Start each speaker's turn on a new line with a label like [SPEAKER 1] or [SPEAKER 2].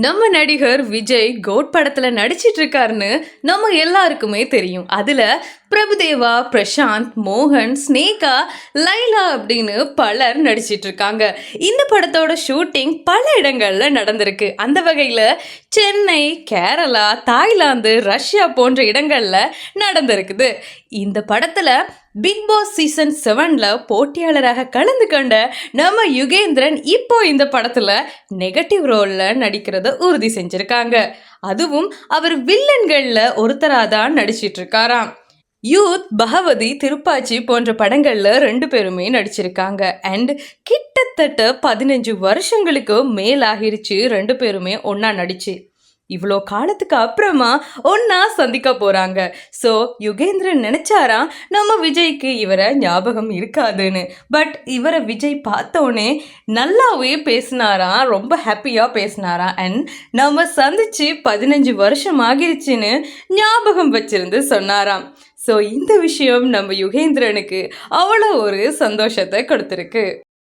[SPEAKER 1] நம்ம நடிகர் விஜய் கோட் படத்துல நடிச்சிட்டு இருக்காருன்னு நம்ம எல்லாருக்குமே தெரியும். அதுல பிரபுதேவா பிரசாந்த் மோகன் ஸ்னேகா லைலா அப்படின்னு பலர் நடிச்சிட்டு இருக்காங்க இந்த படத்தோட ஷூட்டிங் பல இடங்கள்ல நடந்திருக்கு. அந்த வகையில சென்னை கேரளா தாய்லாந்து ரஷ்யா போன்ற இடங்கள்ல நடந்திருக்குது. இந்த படத்துல பிக் பாஸ் சீசன் செவன்ல போட்டியாளராக கலந்து கொண்ட நம்ம யுகேந்திரன் இப்போ இந்த படத்துல நெகட்டிவ் ரோல்ல நடிக்கிறத உறுதி செஞ்சிருக்காங்க. அதுவும் அவர் வில்லன்கள்ல ஒருத்தரா தான் நடிச்சிட்டு இருக்காராம் யூத் பகவதி திருப்பாச்சி போன்ற படங்கள்ல ரெண்டு பேருமே நடிச்சிருக்காங்க. அண்ட் கிட்டத்தட்ட பதினஞ்சு வருஷங்களுக்கு மேலாகிருச்சு ரெண்டு பேருமே ஒன்றா நடிச்சு. இவ்வளோ காலத்துக்கு அப்புறமா ஒன்னா சந்திக்க போறாங்க. ஸோ யுகேந்திரன் நினச்சாரா நம்ம விஜய்க்கு இவரை ஞாபகம் இருக்காதுன்னு. பட் இவரை விஜய் பார்த்தோன்னே நல்லாவே பேசினாராம் ரொம்ப ஹாப்பியாக பேசினாராம் அண்ட் நம்ம சந்திச்சு பதினஞ்சு வருஷம் ஆகிருச்சுன்னு ஞாபகம் வச்சிருந்து சொன்னாராம். ஸோ இந்த விஷயம் நம்ம யுகேந்திரனுக்கு அவ்வளோ ஒரு சந்தோஷத்தை கொடுத்துருக்கு.